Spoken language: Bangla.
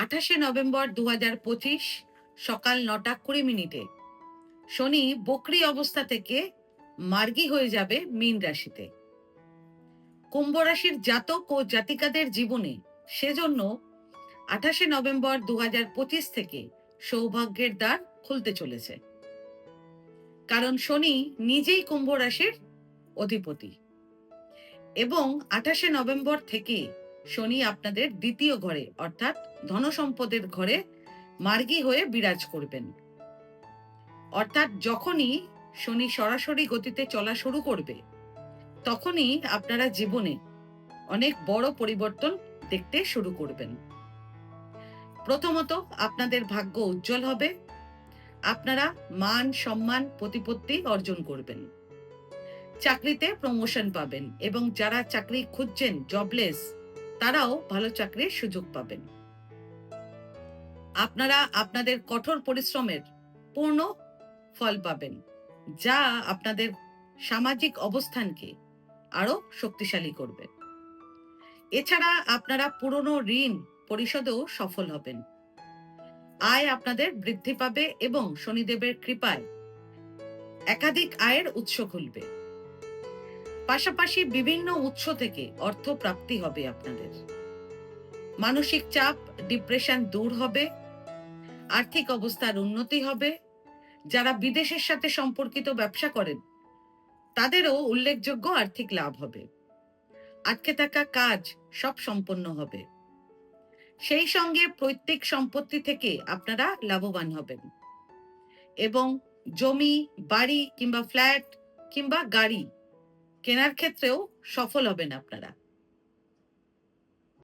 আঠাশে নভেম্বর দু সকাল নটা কুড়ি মিনিটে। শনি বকরি অবস্থা থেকে মার্গী হয়ে যাবে মীন রাশিতে। কুম্ভ রাশির জাতক ও জাতিকাদের জীবনে সেজন্য আঠাশে নভেম্বর দু হাজার পঁচিশ থেকে সৌভাগ্যের দ্বার খুলতে চলেছে। কারণ শনি নিজেই কুম্ভ রাশির অধিপতি। এবং আঠাশে নভেম্বর থেকে শনি আপনাদের দ্বিতীয় ঘরে, অর্থাৎ ধনসম্পদের ঘরে মার্গী হয়ে বিরাজ করবেন। অর্থাৎ যখনই শনি সরাসরি গতিতে চলা শুরু করবে, তখনই আপনারা জীবনে অনেক বড় পরিবর্তন দেখতে শুরু করবেন। প্রথমত আপনাদের ভাগ্য উজ্জ্বল হবে, আপনারা মান, সম্মান, প্রতিপত্তি অর্জন করবেন। চাকরিতে প্রমোশন পাবেন এবং যারা চাকরি খুঁজছেন জবলেস তারাও ভালো চাকরির সুযোগ পাবেন। আপনারা আপনাদের কঠোর পরিশ্রমের পূর্ণ ফল পাবেন, যা আপনাদের সামাজিক অবস্থানকে আরও শক্তিশালী করবে। এছাড়া আপনারা পুরনো ঋণ পরিশোধেও সফল হবেন। আয় আপনাদের বৃদ্ধি পাবে এবং শনিদেবের কৃপায় একাধিক আয়ের উৎস খুলবে পাশাপাশি বিভিন্ন উৎস থেকে অর্থ প্রাপ্তি হবে আপনাদের। মানসিক চাপ ডিপ্রেশন দূর হবে, আর্থিক অবস্থার উন্নতি হবে, যারা বিদেশের সাথে সম্পর্কিত ব্যবসা করেন, তাদেরও উল্লেখযোগ্য আর্থিক লাভ হবে। আটকে থাকা কাজ সব সম্পন্ন হবে। সেই সঙ্গে প্রত্যেক সম্পত্তি থেকে আপনারা লাভবান হবেন। এবং জমি, বাড়ি কিংবা ফ্ল্যাট কিংবা গাড়ি কেনার ক্ষেত্রেও সফল হবেন আপনারা।